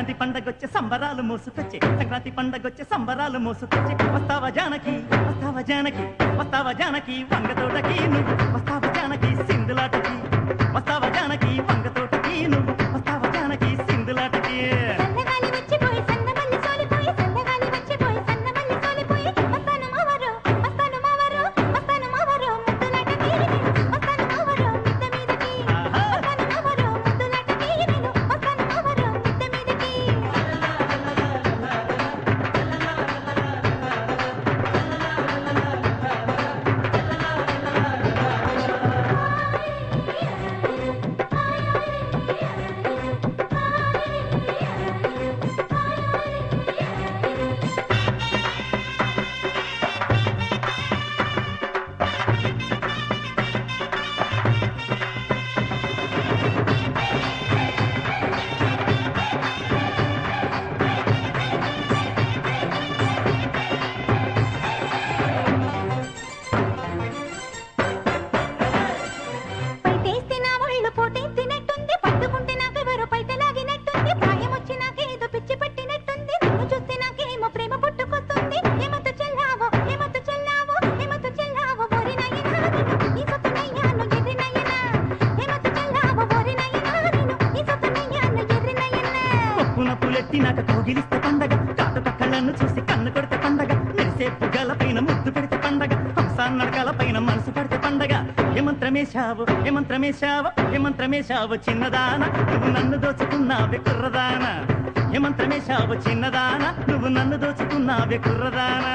సంక్రాంతి పండగొచ్చే సంబరాలు మోసుకొచ్చే. సంక్రాంతి పండగొచ్చే సంబరాలు మోసుకొచ్చే. వస్తావా జానకి వస్తావా జానకి వస్తావా జానకి వంగతోటకి నువ్వు. వస్తావా జానకి సింధులాటకి చూస్తే నాకేమో ప్రేమ పుట్టుకొస్తుంది. ఏమతో చెల్లావో ఏమతో చెల్లావో ఏమతో చెల్లావో ఓరి నాయనా ఈ సొత్తనయ్యాను ఎర్రి నాయనా. ఏమతో చెల్లావో నాయనా నేను ఈ సొత్తనయ్యాను ఎర్రి నాయనా. కొప్పున కోగిలిస్తే పండగ కాటు కక్కలను చూసి కన్ను కొడితే పండగ మెరిసే పుగ్గల పైన ముద్దు పెడితే పండగ హంసాన్ నడకల పైన మనసు పడితే పండగ. ఏమంత్రమేశావు ఏమంత్రమేశావు ఏమంత్రమేశావు చిన్నదాన నువ్వు నన్ను దోచుకున్నావే కుర్రదానా. ఏమంత్రమేశావు చిన్నదానా. నువ్వు నన్ను దోచుకున్నావే కుర్రదానా.